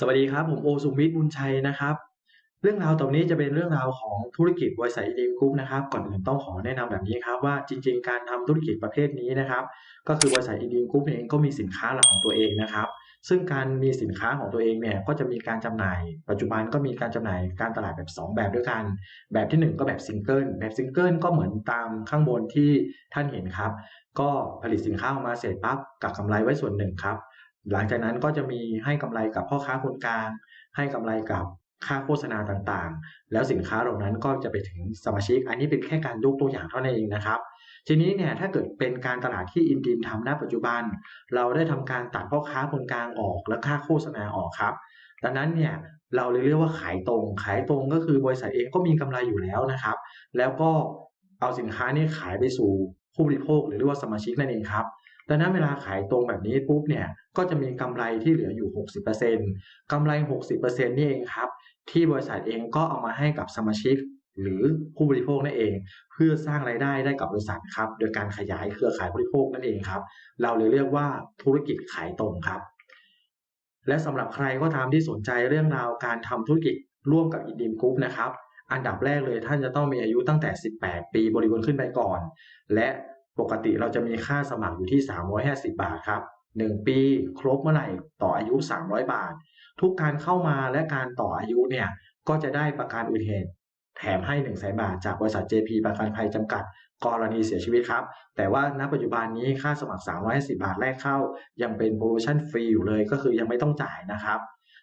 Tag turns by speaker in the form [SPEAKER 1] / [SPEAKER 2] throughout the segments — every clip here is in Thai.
[SPEAKER 1] สวัสดีครับ ผมโอสุมิตรบุญชัยนะครับ เรื่องราวต่อนี้จะเป็นเรื่องราวของธุรกิจบริษัทอีดีมกรุ๊ปนะครับ ก่อนอื่นต้องขอแนะนำแบบนี้ครับว่าจริง ๆ การทำธุรกิจประเภทนี้นะครับ ก็คือบริษัทอีดีมกรุ๊ปเองก็มีสินค้าหลักของตัวเองนะครับ ซึ่งการมีสินค้าของตัวเองเนี่ยก็จะมีการจำหน่าย ปัจจุบันก็มีการจำหน่ายการตลาดแบบ 2 แบบด้วยกัน แบบที่ 1 ก็แบบซิงเกิลแบบซิงเกิลก็เหมือนตามข้างบนที่ท่านเห็นครับ ก็ผลิตสินค้าออกมาเสร็จปั๊บกักกำไรไว้ส่วนหนึ่งครับ หลังจากนั้นก็จะมีให้กำไรกับพ่อค้าคนกลาง ให้กำไรกับค่าโฆษณาต่างๆ แล้วสินค้าเหล่านั้นก็จะไปถึงสมาชิก อันนี้เป็นแค่การยกตัวอย่างเท่านั้นเองนะครับ ทีนี้เนี่ยถ้าเกิดเป็นการตลาดที่อินดินทำณปัจจุบัน เราได้ทำการตัดพ่อค้าคนกลางออกและค่าโฆษณาออกครับ ดังนั้นเนี่ยเราเลยเรียกว่าขายตรง ขายตรงก็คือบริษัทเองก็มีกำไรอยู่แล้วนะครับ แล้วก็เอาสินค้านี้ขายไปสู่ผู้บริโภคหรือเรียกว่าสมาชิกนั่นเองครับ ดังนั้นเวลาขายตรงแบบนี้ปุ๊บเนี่ยก็จะมีกำไรที่เหลืออยู่ 60%กำไร 60%นี่เองครับ ที่บริษัทเองก็เอามาให้กับสมาชิกหรือผู้บริโภคนั่นเอง เพื่อสร้างรายได้ได้กับบริษัทครับ โดยการขยายเครือข่ายบริโภคนั่นเองครับ เราเลยเรียกว่าธุรกิจขายตรงครับ และสำหรับใครก็ตามที่สนใจเรื่องราวการทำธุรกิจร่วมกับอินดิมกรุ๊ปนะครับอันดับแรกเลยท่านจะต้องมีอายุตั้งแต่ 18 ปีบริบูรณ์ขึ้นไปก่อน และ ปกติเราจะมีค่าสมัครอยู่ที่ 350 บาทครับ 1 ปีครบเมื่อไหร่ต่ออายุ 300 บาท ทุกการเข้ามาและการต่ออายุเนี่ยก็จะได้ประกันอุบัติเหตุแถมให้1 0 0 0 0แบาทจากบริษัท JP ประกันภัยจำกัด กรณีเสียชีวิตครับ แต่ว่าณปัจจุบันนี้ค่าสมัคร 350 บาทแรกเข้า ยังเป็นโปรโมชั่นฟรีอยู่เลยก็คือยังไม่ต้องจ่ายนะครับ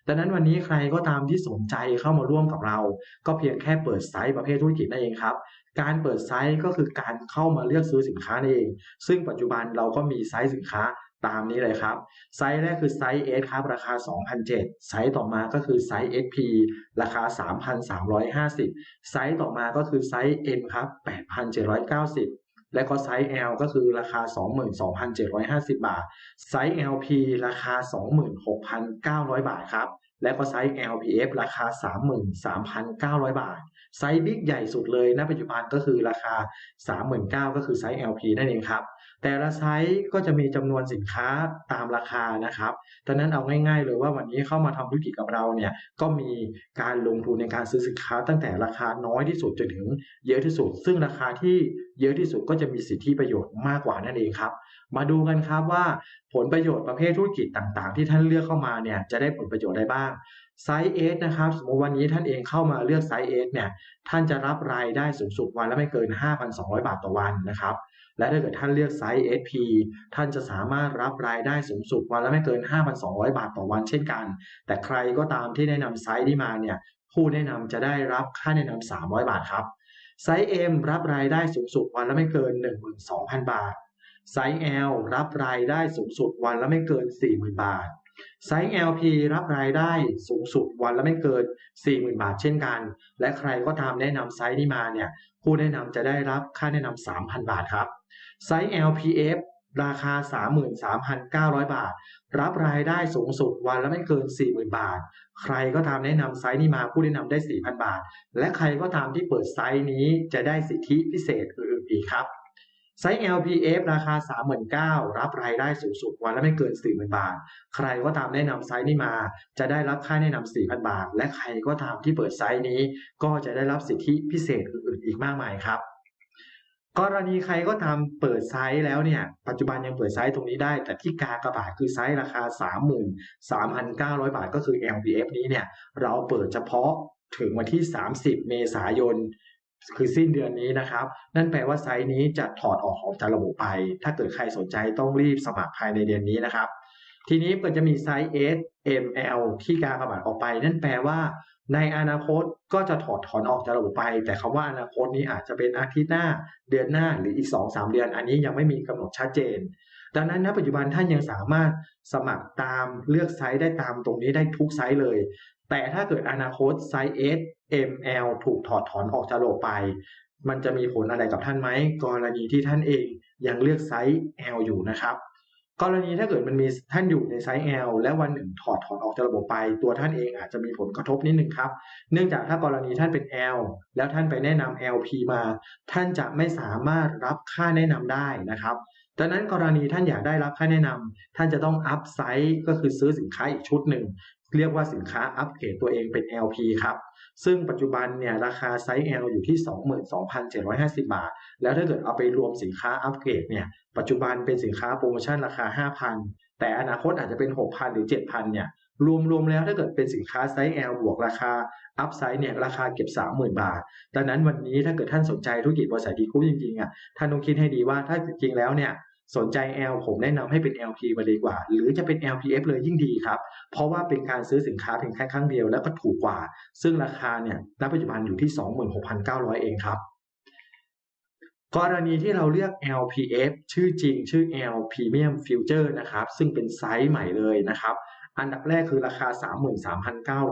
[SPEAKER 1] ดังนั้นวันนี้ใครก็ตามที่สนใจเข้ามาร่วมกับเรา ก็เพียงแค่เปิดไซต์ประเภทธุรกิจนั่นเองครับการเปิดไซต์ก็คือการเข้ามาเลือกซื้อสินค้านั่นเอง ซึ่งปัจจุบันเราก็มีไซต์สินค้าตามนี้เลยครับ ไซส์แรกคือไซส์ S ครับราคา 2,007ไซส์ต่อมาก็คือไซส์ SP ราคา 3,350 ไซส์ต่อมาก็คือไซส์ M ครับ 8,790 และก็ไซส์ L ก็คือราคา 22,750 บาท ไซส์ LP ราคา 26,900 บาทครับ และก็ไซส์ LPF ราคา 33,900 บาท ไซส์บิ๊กใหญ่สุดเลยณปัจจุบันก็คือราคา 39,000ก็คือไซส์ LP นั่นเองครับ แต่ละไซส์ก็จะมีจำนวนสินค้าตามราคานะครับดังนั้นเอาง่ายๆเลยว่าวันนี้เข้ามาทำธุรกิจกับเราเนี่ยก็มีการลงทุนในการซื้อสินค้าตั้งแต่ราคาน้อยที่สุดจนถึงเยอะที่สุด ซึ่งราคาที่ เยอะที่สุดก็จะมีสิทธิประโยชน์มากกว่านั่นเองครับ มาดูกันครับว่าผลประโยชน์ประเภทธุรกิจต่างๆ ที่ท่านเลือกเข้ามาเนี่ยจะได้ผลประโยชน์ได้บ้างไซส์ S นะครับสมมติวันนี้ท่านเองเข้ามาเลือกไซส์ S เนี่ยท่านจะรับรายได้สูงสุดวันละไม่เกิน 5,200 บาทต่อวันนะครับและถ้าเกิดท่านเลือกไซส์ SP ท่านจะสามารถรับรายได้สูงสุดวันละไม่เกิน 5,200 บาทต่อวันเช่นกัน แต่ใครก็ตามที่แนะนำไซส์นี้มาเนี่ยผู้แนะนำจะได้รับค่าแนะนำ300 บาทครับ ไซส์ M รับรายได้สูงสุดวันละไม่เกิน 12,000 บาท ไซส์ L รับรายได้สูงสุดวันละไม่เกิน 40,000 บาท ไซส์ LP รับรายได้สูงสุดวันละไม่เกิน 40,000 บาท เช่นกัน และใครก็ตามแนะนำไซส์นี้มาเนี่ยผู้แนะนำจะได้รับค่าแนะนำ3,000 บาทครับ ไซส์ LPF ราคา 33,900 บาท รับรายได้สูงสุดวันละไม่เกิน 40,000 บาท ใครก็ตามแนะนำไซส์นี้มาผู้แนะนำได้ 4,000 บาท และใครก็ตามที่เปิดไซส์นี้จะได้สิทธิพิเศษอื่นๆอีกครับไซส์ LPF ราคา 39,000รับรายได้สูงสุดวันละไม่เกิน 40,000 บาท ใครก็ตามแนะนำไซส์นี้มา จะได้รับค่าแนะนำ4,000 บาท และใครก็ตามที่เปิดไซส์นี้ ก็จะได้รับสิทธิพิเศษอื่นๆอีกมากมายครับ กรณีใครก็ตามเปิดไซส์แล้วเนี่ย ปัจจุบันยังเปิดไซส์ตรงนี้ได้ แต่ที่กากระบาดคือไซส์ราคา 33,900 บาทก็คือ LPF นี้เนี่ย เราเปิดเฉพาะถึงวันที่ 30 เมษายน คือสิ้นเดือนนี้นะครับ นั่นแปลว่าไซส์นี้จะถอดออกของจากระบบไป ถ้าเกิดใครสนใจต้องรีบสมัครภายในเดือนนี้นะครับ ทีนี้ก็จะมีไซส์ S M L ที่กากระบาดออกไป นั่นแปลว่า ในอนาคตก็จะถอดถอนออกจากระบบไป แต่คำว่าอนาคตนี้อาจจะเป็นอาทิตย์หน้าเดือนหน้าหรืออีก 2-3 เดือน อันนี้ยังไม่มีกำหนดชัดเจน ดังนั้นณปัจจุบันท่านยังสามารถสมัครตามเลือกไซส์ได้ตามตรงนี้ได้ทุกไซส์เลย แต่ถ้าเกิดอนาคตไซส์ S M L ถูกถอดถอนออกจากระบบไป มันจะมีผลอะไรกับท่านไหมกรณีที่ท่านเองยังเลือกไซส์ L อยู่นะครับ กรณีถ้าเกิดมันมีท่านอยู่ในไซส์ L และวันหนึ่งถอดถอนออกจากระบบไป ตัวท่านเองอาจจะมีผลกระทบนิดหนึ่งครับ เนื่องจากถ้ากรณีท่านเป็น L แล้วท่านไปแนะนำ LP มา ท่านจะไม่สามารถรับค่าแนะนำได้นะครับดังนั้นกรณีท่านอยากได้รับค่าแนะนำท่านจะต้องอัพไซส์ก็คือซื้อสินค้าอีกชุดหนึ่ง เรียกว่าสินค้าอัปเกรดตัวเองเป็น LP ครับ ซึ่งปัจจุบันเนี่ยราคาไซส์ L อยู่ที่ 22,750 บาท แล้วถ้าเกิดเอาไปรวมสินค้าอัปเกรดเนี่ย ปัจจุบันเป็นสินค้าโปรโมชั่นราคา 5,000 แต่อนาคตอาจจะเป็น 6,000 หรือ 7,000 เนี่ย รวมๆแล้วถ้าเกิดเป็นสินค้าไซส์ L บวกราคาอัพไซส์เนี่ยราคาเก็บ 30,000 บาท ดังนั้นวันนี้ถ้าเกิดท่านสนใจธุรกิจบริษัทดีคูจริงๆอะ ท่านต้องคิดให้ดีว่าถ้าจริงๆแล้วเนี่ย สนใจ L ผมแนะนำให้เป็น LP มาดีกว่า หรือจะเป็น LPF เลยยิ่งดีครับ เพราะว่าเป็นการซื้อสินค้าเพียงแค่ครั้งเดียวแล้วก็ถูกกว่า ซึ่งราคาเนี่ยณปัจจุบันอยู่ที่ 26,900 เองครับ กรณีที่เราเลือก LPF ชื่อจริงชื่อ L Premium Future นะครับ ซึ่งเป็นไซส์ใหม่เลยนะครับ อันดับแรกคือราคา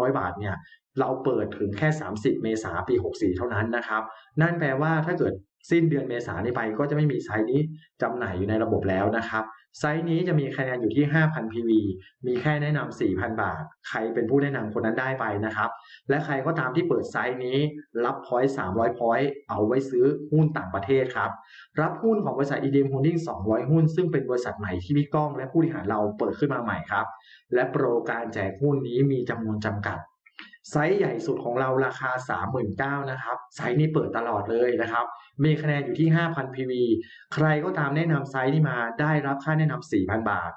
[SPEAKER 1] 33,900 บาทเนี่ยเราเปิดถึงแค่ 30 เมษาปี 64 เท่านั้นนะครับ นั่นแปลว่าถ้าเกิด สิ้นเดือนเมษายนนี้ไปก็จะไม่มีไซส์นี้จำหน่ายอยู่ในระบบแล้วนะครับไซส์นี้จะมีคะแนนอยู่ที่ 5,000 PV มีแค่แนะนำ4,000 บาท ใครเป็นผู้แนะนำคนนั้นได้ไปนะครับ และใครก็ตามที่เปิดไซส์นี้ รับพอยต์300พอยต์เอาไว้ซื้อหุ้นต่างประเทศครับ รับหุ้นของบริษัท EDM Holding 200 หุ้น ซึ่งเป็นบริษัทใหม่ที่พี่ก้อง และผู้บริหารเราเปิดขึ้นมาใหม่ครับ และโปรการแจกหุ้นนี้มีจำนวนจำกัด ไซส์ใหญ่สุดของเราราคา 39,000นะครับ ไซส์นี้เปิดตลอดเลยนะครับ มีคะแนนอยู่ที่ 5,000 PV ใครก็ตามแนะนำไซส์นี้มาได้รับค่าแนะนำ4,000 บาท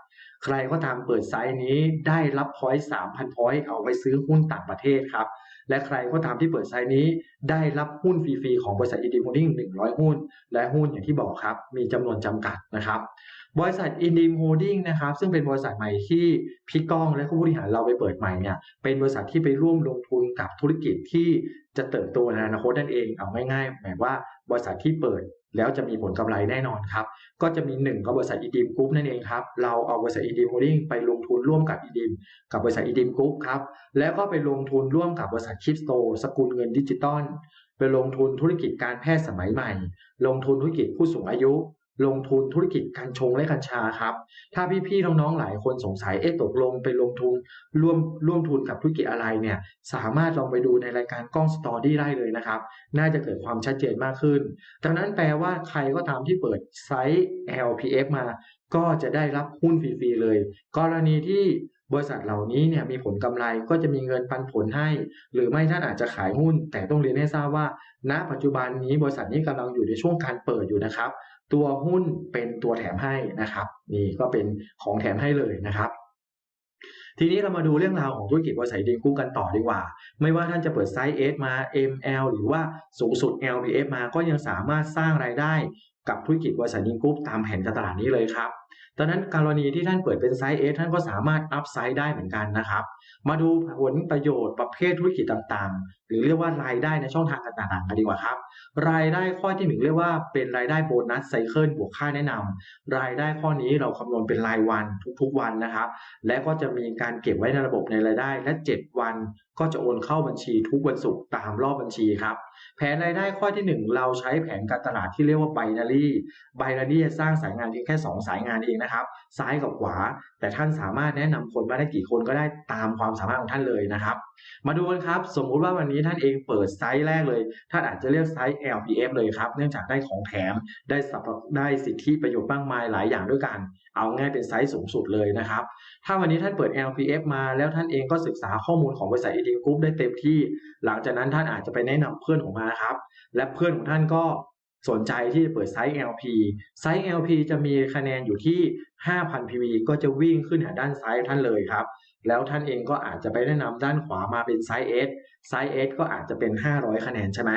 [SPEAKER 1] ใครก็ตามเปิดไซส์นี้ได้รับพอยต์3,000พอยต์เอาไว้ซื้อหุ้นต่างประเทศครับ และใครก็ตามที่เปิดไซต์นี้ได้รับหุ้นฟรีๆของบริษัท ED Holding 100 หุ้น และหุ้นอย่างที่บอกครับ มีจำนวนจำกัดนะครับ บริษัท i n d i m Holding นะครับ ซึ่งเป็นบริษัทใหม่ที่พี่ก้องและผู้บริหารเราไปเปิดใหม่เนี่ย เป็นบริษัทที่ไปร่วมลงทุนกับธุรกิจที่จะเติบโตในอนาคตนั่นเอง เอาง่ายๆหมายว่า บริษัทที่เปิดแล้วจะมีผลกำไรแน่นอนครับ ก็จะมีหนึ่งก็บริษัทอีดีมกรุ๊ปนั่นเองครับ เราเอาบริษัทอีดีมโฮลดิ้งไปลงทุนร่วมกับอีดีมกับบริษัทอีดีมกรุ๊ปครับ แล้วก็ไปลงทุนร่วมกับบริษัทคริปโตสกุลเงินดิจิตอล ไปลงทุนธุรกิจการแพทย์สมัยใหม่ ลงทุนธุรกิจผู้สูงอายุ ลงทุนธุรกิจการชงและกัญชาครับ ถ้าพี่ๆน้องๆหลายคนสงสัยเอ๊ะตกลงไปลงทุนร่วมร่วมทุนกับธุรกิจอะไรเนี่ยสามารถลองไปดูในรายการกล้องสตอรี่ได้เลยนะครับ น่าจะเกิดความชัดเจนมากขึ้นดังนั้นแปลว่าใครก็ตามที่เปิดไซต์ LPF มา ก็จะได้รับหุ้นฟรีๆเลย กรณีที่บริษัทเหล่านี้เนี่ยมีผลกำไรก็จะมีเงินปันผลให้ หรือไม่ท่านอาจจะขายหุ้น แต่ต้องเรียนให้ทราบว่า ณ ปัจจุบันนี้บริษัทนี้กำลังอยู่ในช่วงการเปิดอยู่นะครับ ตัวหุ้นเป็นตัวแถมให้นะครับนี่ก็เป็นของแถมให้เลยนะครับ ทีนี้เรามาดูเรื่องราวของธุรกิจบริษัทดีคู่กันต่อดีกว่า ไม่ว่าท่านจะเปิดไซส์ S มา ML หรือว่าสูงสุด LBF มาก็ยังสามารถสร้างรายได้กับธุรกิจบริษัทดีกรุ๊ปตามแผนการตลาดนี้เลยครับดังนั้นกรณีที่ท่านเปิดเป็นไซส์ S ท่านก็สามารถอัพไซด์ได้เหมือนกันนะครับ มาดูผลประโยชน์ประเภทธุรกิจต่างๆหรือเรียกว่ารายได้ในช่องทางต่างๆกันดีกว่าครับ รายได้ข้อที่หนึ่งเรียกว่าเป็นรายได้โบนัสไซเคิลบวกค่าแนะนำรายได้ข้อนี้เราคำนวณเป็นรายวันทุกๆวันนะครับ และก็จะมีการเก็บไว้ในระบบในรายได้ และ 7 วันก็จะโอนเข้าบัญชีทุกวันศุกร์ตามรอบบัญชีครับ แผนรายได้ข้อที่ 1 เราใช้แผนการตลาดที่เรียกว่าไบนารีไบนารีจะสร้างสายงานเพียงแค่ 2 สายงานเองนะครับ ซ้ายกับขวา แต่ท่านสามารถแนะนำคนมาได้กี่คนก็ได้ตามความสามารถของท่านเลยนะครับ มาดูกันครับ สมมุติว่าวันนี้ท่านเองเปิดไซส์แรกเลย ท่านอาจจะเลือกไซส์ LPF เลยครับ เนื่องจากได้ของแถม ได้สับได้สิทธิประโยชน์มากมายหลายอย่างด้วยกัน เอาง่ายเป็นไซส์สูงสุดเลยนะครับ ถ้าวันนี้ท่านเปิด LPF มาแล้วท่านเองก็ศึกษาข้อมูลของบริษัทอีทีกรุ๊ปได้เต็มที่ หลังจากนั้นท่านอาจจะไปแนะนำเพื่อนของมาครับ และเพื่อนของท่านก็ สนใจที่จะเปิดไซส์ LP ไซส์ LP จะมีคะแนนอยู่ที่ 5,000 PV ก็จะวิ่งขึ้นหาด้านซ้ายท่านเลยครับ แล้วท่านเองก็อาจจะไปแนะนำด้านขวามาเป็นไซส์ S ไซส์ S ก็อาจจะเป็น 500 คะแนนใช่ไหม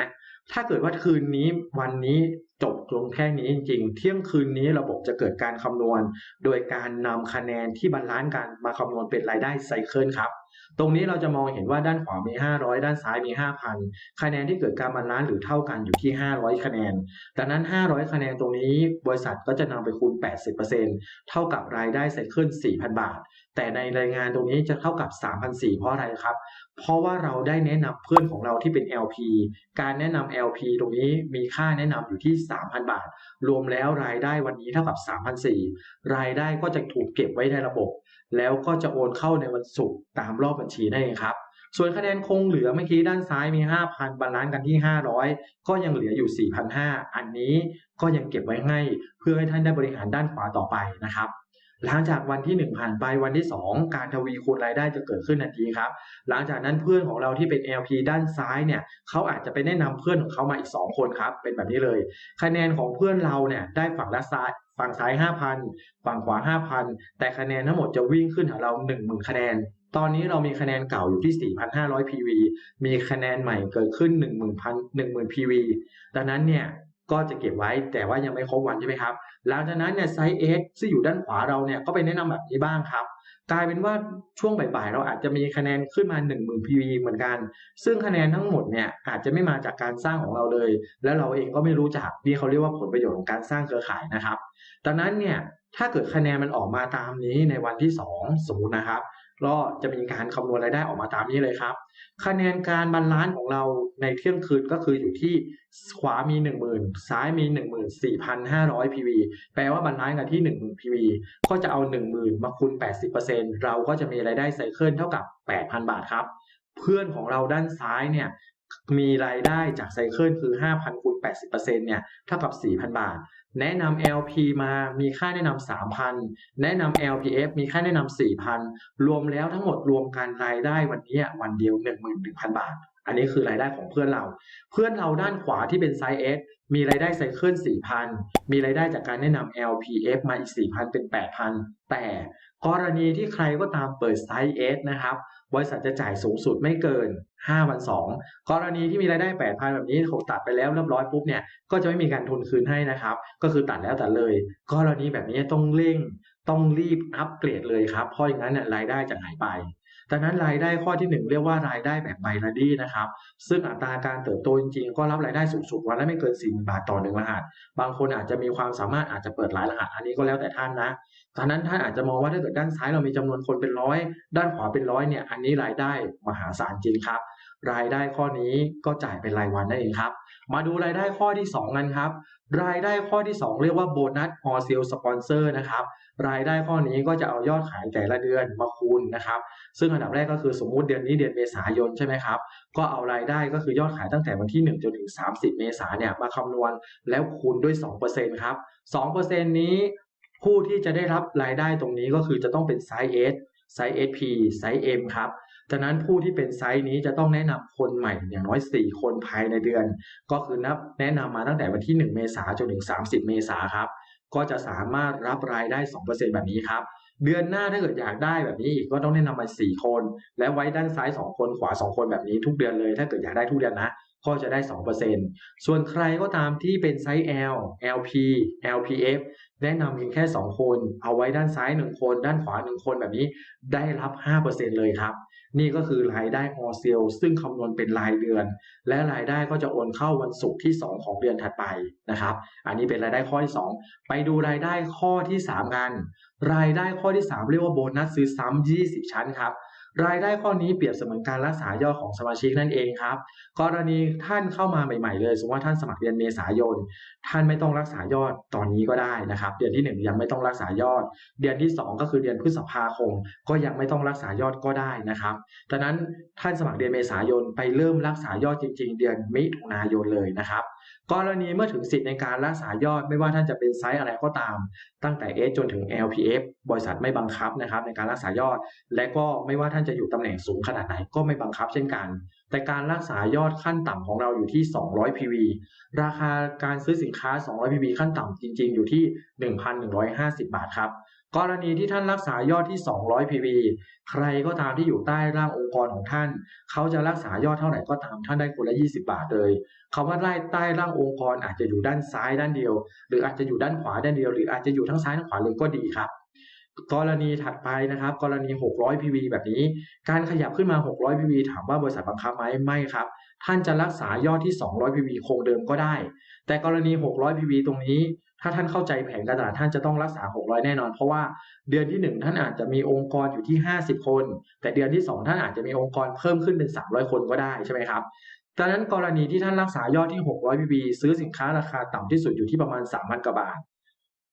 [SPEAKER 1] ถ้าเกิดว่าคืนนี้วันนี้จบลงแค่นี้จริงๆ เที่ยงคืนนี้ระบบจะเกิดการคำนวณ โดยการนำคะแนนที่บาลานซ์กันมาคำนวณเป็นรายได้ไซเคิลครับ ตรงนี้เราจะมองเห็นว่าด้านขวามี 500 ด้านซ้ายมี 5,000 คะแนนที่เกิดการบาลานซ์หรือเท่ากันอยู่ที่ 500 คะแนน ดังนั้น 500 คะแนนตรงนี้บริษัทก็จะนำไปคูณ 80%เท่ากับรายได้ไซเคิล4,000 บาท แต่ในรายงานตรงนี้จะเท่ากับ3,400เพราะอะไรครับ เพราะว่าเราได้แนะนำเพื่อนของเราที่เป็น LP การแนะนำ LP ตรงนี้มีค่าแนะนำอยู่ที่ 3,000 บาท รวมแล้วรายได้วันนี้เท่ากับ3,400รายได้ก็จะถูกเก็บไว้ในระบบ แล้วก็จะโอนเข้าในวันศุกร์ตามรอบบัญชีนั่นเองครับ ส่วนคะแนนคงเหลือเมื่อกี้ด้านซ้ายมี 5,000บาลานซ์กันที่ 500 ก็ยังเหลืออยู่ 4,500 อันนี้ก็ยังเก็บไว้ให้เพื่อให้ท่านได้บริหารด้านขวาต่อไปนะครับหลังจากวันที่ 1 ผ่านไปวันที่ 2 การทวีคูณรายได้จะเกิดขึ้นทันทีครับ หลังจากนั้นเพื่อนของเราที่เป็น LP ด้านซ้ายเนี่ยเขาอาจจะไปแนะนำเพื่อนของเขามาอีก 2 คนครับ เป็นแบบนี้เลย คะแนนของเพื่อนเราเนี่ยได้ฝั่งละซ้าย ฝั่งซ้าย5,000 ฝั่งขวา 5,000 แต่คะแนนทั้งหมดจะวิ่งขึ้นหาเรา 10,000 คะแนน ตอนนี้เรามีคะแนนเก่าอยู่ที่ 4,500 PV มีคะแนนใหม่เกิดขึ้น 10,000 10,000 PV ดังนั้นเนี่ยก็จะเก็บไว้แต่ว่ายังไม่ครบวันใช่ไหมครับ หลังจากนั้นเนี่ยไซส์ X ซึ่งอยู่ด้านขวาเราเนี่ยก็ไปแนะนำแบบนี้บ้างครับ กลายเป็นว่าช่วงบ่ายๆเราอาจจะมีคะแนนขึ้นมา 10,000 PV เหมือนกัน ซึ่งคะแนนทั้งหมดเนี่ยอาจจะไม่มาจากการสร้างของเราเลย แล้วเราเองก็ไม่รู้จักนี่เขาเรียกว่าผลประโยชน์ของการสร้างเครือข่ายนะครับ ดังนั้นเนี่ยถ้าเกิดคะแนนมันออกมาตามนี้ในวันที่ 2 สมมตินะครับ ก็จะมีการคำนวณรายได้ออกมาตามนี้เลยครับ คะแนนการบรรลานซ์ของเราในเที่ยงคืนก็คืออยู่ที่ขวามี 10,000 ซ้ายมี 14,500 PV แปลว่าบรรลานซ์กันที่ 10,000 PV ก็จะเอา 10,000 มาคูณ 80%เราก็จะมีรายได้ไซเคิลเท่ากับ 8,000 บาทครับ เพื่อนของเราด้านซ้ายเนี่ย มีรายได้จากไซเคิลคือ 5,000คูณ80%เนี่ยเท่ากับ 4,000 บาท แนะนำ LP มามีค่าแนะนำ3,000 แนะนำ LPF มีค่าแนะนำ4,000 รวมแล้วทั้งหมดรวมกันรายได้วันนี้วันเดียว 11,000 บาท อันนี้คือรายได้ของเพื่อนเรา เพื่อนเราด้านขวาที่เป็นไซส์ S มีรายได้ไซเคิล4,000 มีรายได้จากการแนะนำ LPF มาอีก 4,000 เป็น 8,000 แต่กรณีที่ใครก็ตามเปิดไซส์ S นะครับ บริษัทจะจ่ายสูงสุดไม่เกิน5วัน2กรณีที่มีรายได้ 8,000 แบบนี้เขาตัดไปแล้วเรียบร้อยปุ๊บเนี่ยก็จะไม่มีการทุนคืนให้นะครับ ก็คือตัดแล้วตัดเลยกรณีแบบนี้ต้องเร่งต้องรีบอัปเกรดเลยครับเพราะอย่างนั้นเนี่ยรายได้จะหายไป ดังนั้นรายได้ข้อที่ 1 เรียกว่ารายได้แบบไบนารีนะครับ ซึ่งอัตราการเติบโตจริงๆ ก็รับรายได้สูงสุดวันละไม่เกิน4 0 0 0 0บาทต่อหนึ่งรหัส บางคนอาจจะมีความสามารถอาจจะเปิดหลายรหัส อันนี้ก็แล้วแต่ท่านนะดังนั้นท่านอาจจะมองว่าถ้าเกิดด้านซ้ายเรามีจำนวนคนเป็นร้อย ด้านขวาเป็นร้อยเนี่ย อันนี้รายได้มหาศาลจริงครับ รายได้ข้อนี้ก็จ่ายเป็นรายวันนั่นเองครับ มาดูรายได้ข้อที่ 2 กันครับ รายได้ข้อที่ 2 เรียกว่าโบนัสออเซลสปอนเซอร์นะครับ รายได้ข้อนี้ก็จะเอายอดขายแต่ละเดือนมาคูณนะครับ ซึ่งอันดับแรกก็คือสมมุติเดือนนี้เดือนเมษายนใช่ไหมครับ ก็เอารายได้ก็คือยอดขายตั้งแต่วันที่ 1 จนถึง 30 เมษาเนี่ยมาคำนวณแล้วคูณด้วย 2%ครับ 2%นี้ผู้ที่จะได้รับรายได้ตรงนี้ก็คือจะต้องเป็นไซส์ S ไซส์ SP ไซส์ M ครับ จากนั้นผู้ที่เป็นไซส์นี้จะต้องแนะนำคนใหม่อย่างน้อย 4 คนภายในเดือน ก็คือนับแนะนำมาตั้งแต่วันที่ 1 เมษายนจนถึง 30 เมษายนครับ ก็จะสามารถรับรายได้ 2%แบบนี้ครับ เดือนหน้าถ้าเกิดอยากได้แบบนี้อีกก็ต้องแนะนำมา4คน และไว้ด้านซ้าย 2 คนขวา 2 คนแบบนี้ทุกเดือนเลย ถ้าเกิดอยากได้ทุกเดือนนะ ก็จะได้ 2%ส่วนใครก็ตามที่เป็นไซส์ L LP LPF แนะนำเพียงแค่ 2 คน เอาไว้ด้านซ้าย 1 คน ด้านขวา 1 คนแบบนี้ได้รับ 5%เลยครับ นี่ก็คือรายได้ออเซลซึ่งคำนวณเป็นรายเดือน และรายได้ก็จะโอนเข้าวันศุกร์ที่ 2 ของเดือนถัดไปนะครับ อันนี้เป็นรายได้ข้อที่ 2 ไปดูรายได้ข้อที่ 3 กัน รายได้ข้อที่ 3 เรียกว่าโบนัสซื้อซ้ำ20 ชั้นครับ รายได้ข้อนี้เปรียบเสมือนการรักษายอดของสมาชิกนั่นเองครับ กรณีท่านเข้ามาใหม่ๆเลย สมมติว่าท่านสมัครเดือนเมษายน ท่านไม่ต้องรักษายอดตอนนี้ก็ได้นะครับ เดือนที่ 1 ยังไม่ต้องรักษายอด เดือนที่ 2 ก็คือเดือนพฤษภาคม ก็ยังไม่ต้องรักษายอดก็ได้นะครับดังนั้นท่านสมัครเดือนเมษายนไปเริ่มรักษายอดจริง ๆ เดือนมิถุนายนเลยนะครับ กรณีเมื่อถึงสิทธิ์ในการรักษายอดไม่ว่าท่านจะเป็นไซส์อะไรก็ตาม ตั้งแต่ S จนถึง LPF บริษัทไม่บังคับนะครับในการรักษายอด และก็ไม่ว่าท่านจะอยู่ตำแหน่งสูงขนาดไหนก็ไม่บังคับเช่นกัน แต่การรักษายอดขั้นต่ำของเราอยู่ที่ 200 PV ราคาการซื้อสินค้า 200 PV ขั้นต่ำจริง ๆ อยู่ที่ 1,150 บาทครับ กรณีที่ท่านรักษายอดที่ 200 PV ใครก็ตามที่อยู่ใต้ร่างองค์กรของท่าน เขาจะรักษายอดเท่าไหร่ก็ตามท่านได้คนละ 20 บาทเลยคำว่าไล่ใต้ร่างองค์กรอาจจะอยู่ด้านซ้ายด้านเดียว หรืออาจจะอยู่ด้านขวาด้านเดียว หรืออาจจะอยู่ทั้งซ้ายทั้งขวาเลยก็ดีครับ กรณีถัดไปนะครับ กรณี 600 PV แบบนี้ การขยับขึ้นมา 600 PV ถามว่าบริษัทบังคับไหมไม่ครับ ท่านจะรักษายอดที่ 200 PV คงเดิมก็ได้ แต่กรณี 600 PV ตรงนี้ ถ้าท่านเข้าใจแผนการตลาดท่านจะต้องรักษา 600 แน่นอน เพราะว่าเดือนที่ 1 ท่านอาจจะมีองค์กรอยู่ที่ 50 คน แต่เดือนที่ 2 ท่านอาจจะมีองค์กรเพิ่มขึ้นเป็น 300 คนก็ได้ใช่ไหมครับดังนั้นกรณีที่ท่านรักษายอดที่ 600 PV ซื้อสินค้าราคาต่ำที่สุดอยู่ที่ประมาณ 3,000 กว่าบาท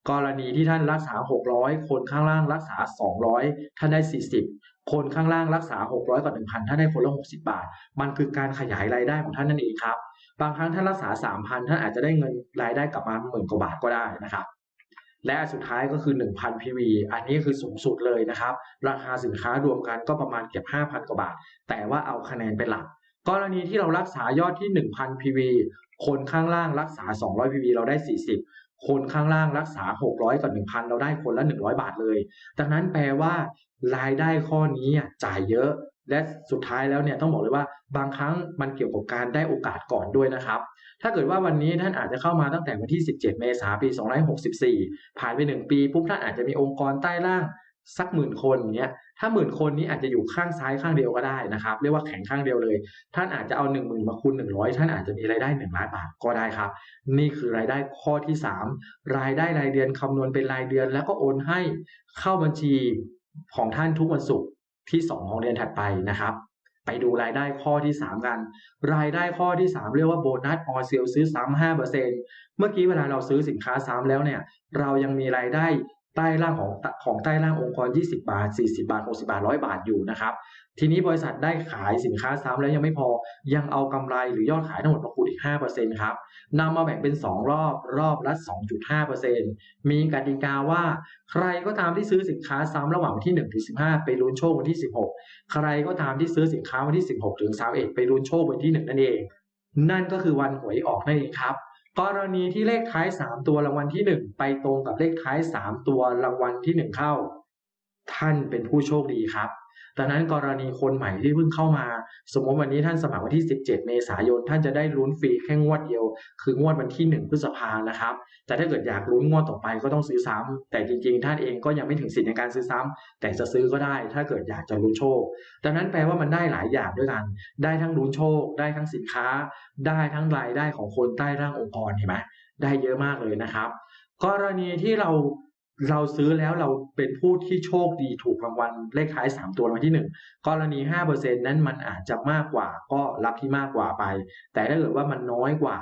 [SPEAKER 1] กรณีที่ท่านรักษา 600 คนข้างล่างรักษา 200 ท่านได้ 40 คนข้างล่างรักษา 600กับ1,000 ท่านได้คนละ 60 บาท มันคือการขยายรายได้ของท่านนั่นเองครับ บางครั้งท่านรักษา3,000ท่านอาจจะได้เงินรายได้กลับมาหมื่นกว่าบาทก็ได้นะครับ และสุดท้ายก็คือ 1,000 PV อันนี้คือสูงสุดเลยนะครับ ราคาสินค้ารวมกันก็ประมาณเกือบ5,000 กว่าบาท แต่ว่าเอาคะแนนเป็นหลัก กรณีที่เรารักษายอดที่ 1,000 PV คนข้างล่างรักษา 200 PV เราได้ 40 คนข้างล่างรักษา 600กับ1,000 เราได้คนละ 100 บาทเลย ดังนั้นแปลว่ารายได้ข้อนี้จ่ายเยอะ และสุดท้ายแล้วเนี่ยต้องบอกเลยว่าบางครั้งมันเกี่ยวกับการได้โอกาสก่อนด้วยนะครับ ถ้าเกิดว่าวันนี้ท่านอาจจะเข้ามาตั้งแต่วันที่ 17 เมษายนปี 2564 ผ่านไป 1 ปีปุ๊บท่านอาจจะมีองค์กรใต้ล่างสักหมื่นคนเนี้ย ถ้าหมื่นคนนี้อาจจะอยู่ข้างซ้ายข้างเดียวก็ได้นะครับ เรียกว่าแข็งข้างเดียวเลย ท่านอาจจะเอา1 0,000มาคูณ100 ท่านอาจจะมีรายได้1ล้านบาทก็ได้ครับ นี่คือรายได้ข้อที่ 3 รายได้รายเดือนคำนวณเป็นรายเดือน แล้วก็โอนให้เข้าบัญชีของท่านทุกวันศุกร์ ที่ 2 ของเดือนถัดไปนะครับ ไปดูรายได้ข้อที่ 3 กัน รายได้ข้อที่ 3 เรียกว่าโบนัสออเซลซื้อซ้ำ5%เมื่อกี้เวลาเราซื้อสินค้าซ้ำแล้วเนี่ย เรายังมีรายได้ ใต้ล่างของของใต้ล่างองค์กร 20 บาท 40 บาท 60 บาท 100 บาทอยู่นะครับ ทีนี้บริษัทได้ขายสินค้าซ้ำแล้วยังไม่พอ ยังเอากำไรหรือยอดขายทั้งหมดมาคูณอีก 5%ครับนำมาแบ่งเป็น 2 รอบ รอบละ 2.5%มีกติกาว่า ใครก็ตามที่ซื้อสินค้าซ้ำระหว่างวันที่1ถึง15 ไปลุ้นโชควันที่ 16 ใครก็ตามที่ซื้อสินค้าวันที่ 16ถึง31 ไปลุ้นโชควันที่ 1 นั่นเอง นั่นก็คือวันหวยออกนั่นเองครับ กรณีที่เลขท้าย 3 ตัวรางวัลที่ 1 ไปตรงกับเลขท้าย 3 ตัวรางวัลที่ 1 เข้า ท่านเป็นผู้โชคดีครับ ดังนั้นกรณีคนใหม่ที่เพิ่งเข้ามา สมมติวันนี้ท่านสมัครวันที่ 17 เมษายน ท่านจะได้ลุ้นฟรีแค่งวดเดียว คืองวดวันที่ 1 พฤษภานะครับ แต่ถ้าเกิดอยากลุ้นงวดต่อไปก็ต้องซื้อซ้ำแต่จริงๆ ท่านเองก็ยังไม่ถึงสิทธิ์ในการซื้อซ้ำแต่จะซื้อก็ได้ ถ้าเกิดอยากจะลุ้นโชค ดังนั้นแปลว่ามันได้หลายอย่างด้วยกัน ได้ทั้งลุ้นโชค ได้ทั้งสินค้า ได้ทั้งรายได้ของคนใต้ร่างองค์กรเห็นไหมได้เยอะมากเลยนะครับ กรณีที่เรา เราซื้อแล้วเราเป็นผู้ที่โชคดีถูกรางวัลเลขท้าย 3 ตัวรางวัลที่ 1 กรณี 5%นั้นมันอาจจะมากกว่าก็รับที่มากกว่าไป แต่ถ้าเกิดว่ามันน้อยกว่า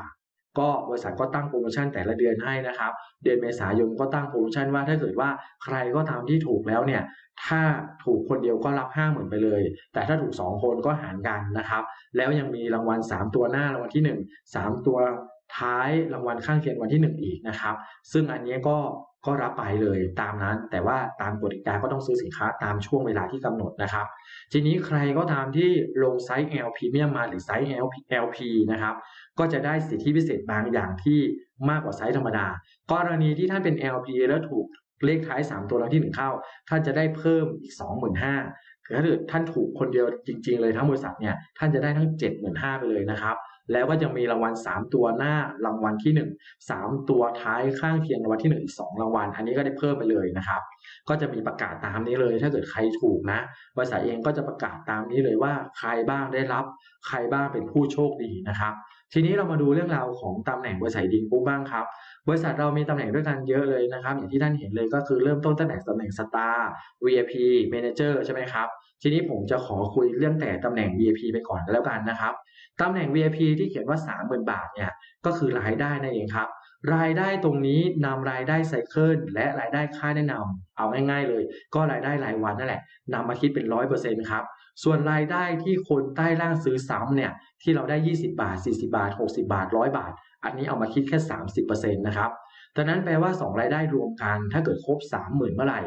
[SPEAKER 1] ก็บริษัทก็ตั้งโปรโมชั่นแต่ละเดือนให้นะครับ เดือนเมษายนก็ตั้งโปรโมชั่นว่าถ้าเกิดว่าใครก็ตามที่ถูกแล้วเนี่ยถ้าถูกคนเดียวก็รับห้าหมื่นไปเลย แต่ถ้าถูก 2 คนก็หารกันนะครับ แล้วยังมีรางวัล 3 ตัวหน้ารางวัลที่ 1 3 ตัวท้ายรางวัลข้างเคียงวันที่ 1 อีกนะครับ ซึ่งอันนี้ก็ ก็รับไปเลยตามนั้น แต่ว่าตามกฎกติกาก็ต้องซื้อสินค้าตามช่วงเวลาที่กำหนดนะครับ ทีนี้ใครก็ตามที่ลงไซส์ L Premium มาหรือไซส์ LP LP นะครับก็จะได้สิทธิพิเศษบางอย่างที่มากกว่าไซส์ธรรมดา กรณีที่ท่านเป็น LP แล้วถูกเลขท้าย 3 ตัวรางวัลที่ 1 เข้า ท่านจะได้เพิ่มอีก 25,000ถ้าเกิดท่านถูกคนเดียวจริง ๆ เลยทั้งบริษัทเนี่ยท่านจะได้ทั้ง 75,000ไปเลยนะครับ แล้วก็จะมีรางวัล 3 ตัวหน้ารางวัลที่ 1 3 ตัวท้ายข้างเคียงรางวัลที่1อีก2รางวัล อันนี้ก็ได้เพิ่มไปเลยนะครับ ก็จะมีประกาศตามนี้เลย ถ้าเกิดใครถูกนะบริษัทเองก็จะประกาศตามนี้เลยว่าใครบ้างได้รับ ใครบ้างเป็นผู้โชคดีนะครับ ทีนี้เรามาดูเรื่องราวของตำแหน่งบริษัทดิงปุ๊บบ้างครับ บริษัทเรามีตำแหน่งด้วยกันเยอะเลยนะครับ อย่างที่ท่านเห็นเลยก็คือเริ่มต้นตั้งแต่ตำแหน่งสตาร์ VIP Manager ใช่ไหมครับ ทีนี้ผมจะขอคุยเรื่องแต่ตำแหน่ง VIP ไปก่อนแล้วกันนะครับตำแหน่ง VIP ที่เขียนว่า 30,000 บาทเนี่ยก็คือรายได้นั่นเองครับรายได้ตรงนี้นำรายได้ไซเคิลและรายได้ค่าแนะนำเอาง่ายๆเลย ก็รายได้รายวันนั่นแหละนำมาคิดเป็น100%ครับ ส่วนรายได้ที่คนใต้ล่างซื้อซ้ำเนี่ยที่เราได้ 20 บาท 40 บาท 60 บาท 100 บาท อันนี้เอามาคิดแค่ 30%นะครับดังนั้นแปลว่า 2 รายได้รวมกัน ถ้าเกิดครบ 30,000 เมื่อไหร่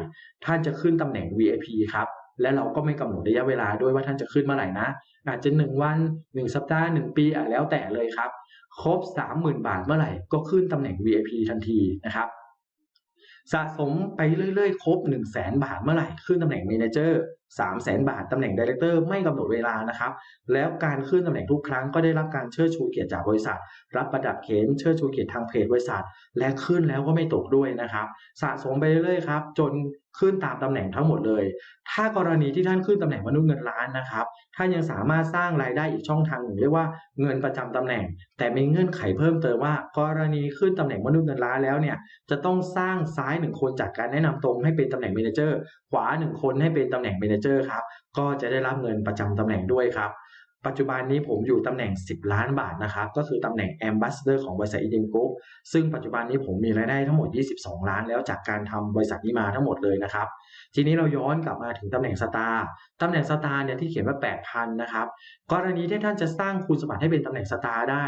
[SPEAKER 1] ท่านจะขึ้นตำแหน่ง VIP ครับ และเราก็ไม่กำหนดระยะเวลาด้วยว่าท่านจะขึ้นเมื่อไหร่นะ อาจจะ 1 วัน 1 สัปดาห์ 1 ปีอะแล้วแต่เลยครับ ครบ 30,000 บาทเมื่อไหร่ก็ขึ้นตำแหน่ง VIP ทันทีนะครับ สะสมไปเรื่อยๆ ครบ 1 0 0 0 0แบาทเมื่อไหร่ขึ้นตำแหน่ง Manager 3 0 0 0 0 0บาทตำแหน่ง Director ไม่กำหนดเวลานะครับ แล้วการขึ้นตำแหน่งทุกครั้งก็ได้รับการเชิดชูเกียรติจากบริษัท รับประดับเข็มเชิดชูเกียรติทางเพจบริษัท และขึ้นแล้วก็ไม่ตกด้วยนะครับ สะสมไปเรื่อยๆครับ จนขึ้นตามตำแหน่งทั้งหมดเลย ถ้ากรณีที่ท่านขึ้นตำแหน่งมนุษย์เงินล้านนะครับ ท่านยังสามารถสร้างรายได้อีกช่องทางหนึ่งเรียกว่าเงินประจำตำแหน่ง แต่มีเงื่อนไขเพิ่มเติมว่า กรณีขึ้นตำแหน่งมนุษย์เงินล้านแล้วเนี่ย จะต้องสร้างซ้ายหนึ่งคนจากการแนะนำตรงให้เป็นตำแหน่งเมนเจอร์ ขวาหนึ่งคนให้เป็นตำแหน่งเมนเจอร์ครับก็จะได้รับเงินประจำตำแหน่งด้วยครับปัจจุบันนี้ผมอยู่ตำแหน่ง 10 ล้านบาทนะครับ ก็คือตำแหน่ง Ambassador ของบริษัท Edim Group ซึ่งปัจจุบันนี้ผมมีรายได้ทั้งหมด 22 ล้านแล้วจากการทำบริษัทนี้มาทั้งหมดเลยนะครับ ทีนี้เราย้อนกลับมาถึงตำแหน่งสตาร์ตำแหน่งสตาร์เนี่ยที่เขียนว่า 8,000 นะครับ กรณีที่ท่านจะสร้างคุณสมบัติให้เป็นตำแหน่งสตาร์ได้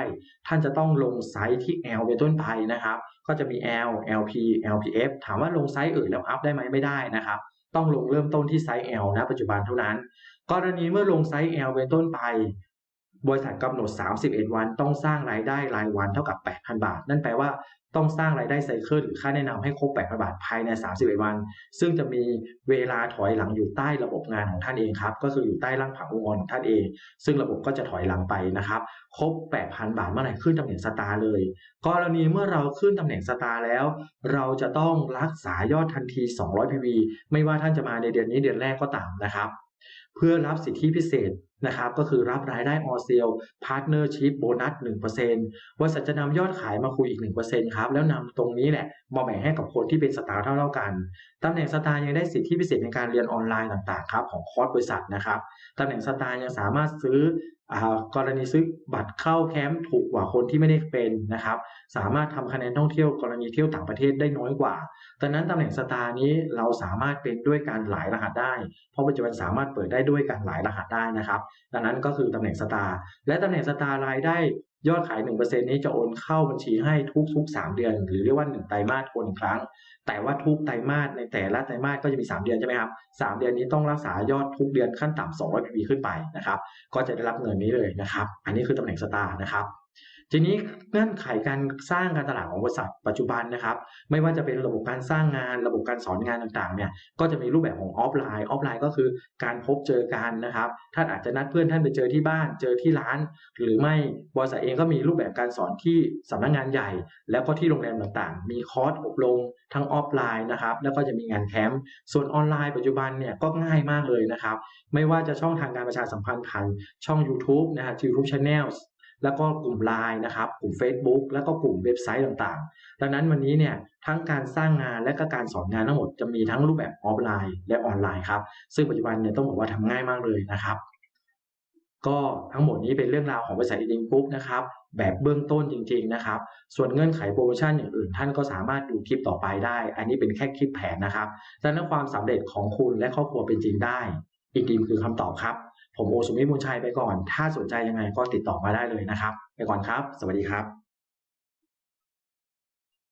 [SPEAKER 1] ท่านจะต้องลงไซต์ที่ L เป็นต้นไปนะครับ ก็จะมี L LP LPF ถามว่าลงไซต์อื่นแล้วอัพได้ไหมไม่ได้นะครับ ต้องลงเริ่มต้นที่ไซส์ L นะปัจจุบันเท่านั้น กรณีเมื่อลงไซส์ L เป็นต้นไป บริษัทกำหนด 31 วันต้องสร้างรายได้รายวันเท่ากับ 8,000 บาท นั่นแปลว่าต้องสร้างรายได้ไซเคิลหรือค่าแนะนำให้ครบ 8,000 บาทภายใน 31 วัน ซึ่งจะมีเวลาถอยหลังอยู่ใต้ระบบงานของท่านเองครับ ก็คืออยู่ใต้ร่างผังองค์กรของท่านเอง ซึ่งระบบก็จะถอยหลังไปนะครับ ครบ 8,000 บาทเมื่อไหร่ขึ้นตำแหน่งสตาร์เลย กรณีเมื่อเราขึ้นตำแหน่งสตาร์แล้ว เราจะต้องรักษายอดทันที 200 PV ไม่ว่าท่านจะมาในเดือนนี้เดือนแรกก็ตามนะครับ เพื่อรับสิทธิพิเศษนะครับก็คือรับรายได้ออเซลพาร์ทเนอร์ชิพโบนัส1%บริษัทจะนำยอดขายมาคุยอีก 1%ครับ แล้วนำตรงนี้แหละมาแบ่งให้กับคนที่เป็นสตาร์เท่าๆกันตำแหน่งสตาร์ยังได้สิทธิพิเศษในการเรียนออนไลน์ต่างๆครับของคอร์สบริษัทนะครับตำแหน่งสตาร์ยังสามารถซื้อ กรณีซื้อบัตรเข้าแคมป์ถูกกว่าคนที่ไม่ได้เป็นนะครับ สามารถทำคะแนนท่องเที่ยวกรณีเที่ยวต่างประเทศได้น้อยกว่าดังนั้นตำแหน่งสตาร์นี้เราสามารถเป็นด้วยการหลายรหัสได้ เพราะปัจจุบันสามารถเปิดได้ด้วยการหลายรหัสได้นะครับ ดังนั้นก็คือตำแหน่งสตาร์และตำแหน่งสตาร์รายได้ ยอดขาย 1%นี้จะโอนเข้าบัญชีให้ทุกๆ 3 เดือน หรือเรียกว่า 1 ไตรมาสโอนครั้ง แต่ว่าทุกไตรมาสในแต่ละไตรมาสก็จะมี 3 เดือนใช่ไหมครับ3เดือนนี้ต้องรักษายอดทุกเดือนขั้นต่ำ200 PV ขึ้นไปนะครับ ก็จะได้รับเงินนี้เลยนะครับ อันนี้คือตำแหน่งสตาร์นะครับ ทีนี้เงื่อนไขการสร้างการตลาดของบริษัทปัจจุบันนะครับ ไม่ว่าจะเป็นระบบการสร้างงาน ระบบการสอนงานต่างๆเนี่ยก็จะมีรูปแบบของออฟไลน์ออฟไลน์ก็คือการพบเจอกันนะครับท่านอาจจะนัดเพื่อนท่านไปเจอที่บ้าน เจอที่ร้าน หรือไม่บริษัทเองก็มีรูปแบบการสอนที่สำนักงานใหญ่ แล้วก็ที่โรงแรมต่างๆ มีคอร์สอบรมทั้งออฟไลน์นะครับ แล้วก็จะมีงานแคมป์ส่วนออนไลน์ปัจจุบันเนี่ยก็ง่ายมากเลยนะครับ ไม่ว่าจะช่องทางการประชาสัมพันธ์ผ่านช่อง YouTube นะฮะ YouTube Channel แล้วก็กลุ่ม Line นะครับกลุ่ม Facebook แล้วก็กลุ่มเว็บไซต์ต่างๆ ดังนั้นวันนี้เนี่ยทั้งการสร้างงานและก็การสอนงานทั้งหมดจะมีทั้งรูปแบบออฟไลน์และออนไลน์ครับซึ่งปัจจุบันเนี่ยต้องบอกว่าทำง่ายมากเลยนะครับ ก็ทั้งหมดนี้เป็นเรื่องราวของบริษัทอีดิงกรุ๊ปนะครับแบบเบื้องต้นจริง ๆนะครับ ส่วนเงื่อนไขโปรโมชั่นอย่างอื่นท่านก็สามารถดูคลิปต่อไปได้ อันนี้เป็นแค่คลิปแผนนะครับดังนั้นความสำเร็จของคุณและครอบครัวเป็นจริงได้ อีกดีมคือคำตอบครับ ผมโอสุมิมูลชัยไปก่อน ถ้าสนใจยังไงก็ติดต่อมาได้เลยนะครับ ไปก่อนครับ สวัสดีครับ